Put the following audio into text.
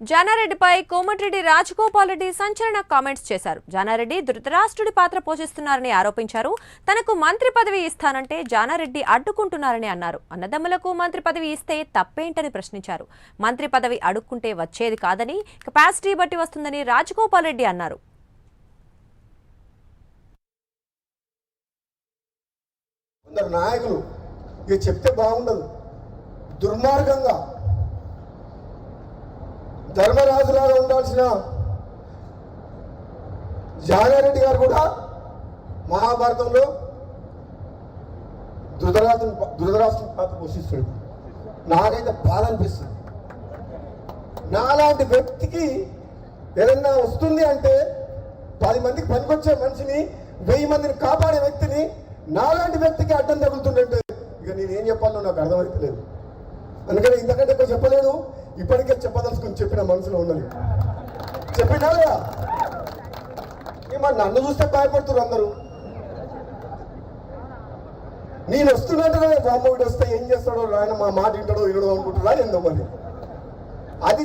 జానారెడ్డిపై కోమటిరెడ్డి రాజగోపాల్ రెడ్డి సంచలన కామెంట్స్ చేశారు. జానారెడ్డి ధృతరాష్ట్రుడి పాత్ర పోషిస్తున్నారని ఆరోపించారు. తనకు మంత్రి పదవి ఇస్తానంటే జానారెడ్డి అడ్డుకుంటున్నారని అన్నారు. అన్నదమ్ములకు మంత్రి పదవి ఇస్తే తప్పేంటని ప్రశ్నించారు. మంత్రి పదవి అడుక్కుంటే వచ్చేది కాదని కెపాసిటీ బట్టి వస్తుందని రాజగోపాల్ రెడ్డి అన్నారు. నాయకులు చెప్తే బాగుండదు. దుర్మార్గంగా ధర్మరాజులాగా ఉండాల్సిన జానారెడ్డి గారు కూడా మహాభారతంలో ధృతరాష్ట్రం ధృతరాష్ట్రం పాత్ర పోషిస్తాడు. నాకైతే బాధ అనిపిస్తుంది. నాలాంటి వ్యక్తికి ఏదన్నా వస్తుంది అంటే పది మందికి పనికొచ్చే మనిషిని వెయ్యి మందిని కాపాడే వ్యక్తిని నాలాంటి వ్యక్తికి అడ్డం తగులుతుందంటే ఇక నేనేం చెప్పాలో నాకు అర్థమవుతలేదు అందుకని ఇంతకంటే ఎక్కువ చెప్పలేదు. ఇప్పటికే చెప్పదలుచుకొని చెప్పిన మనసులో ఉన్నది. చెప్పినా లేదా మరి నన్ను చూస్తే భయపడుతున్నారు అందరూ. నేను వస్తున్నట్టుగా బామ్మవుడు వస్తే ఏం చేస్తాడో ఆయన మా మాట వింటాడో వినడో అనుకుంటున్నా ఎందుకు మరి? అది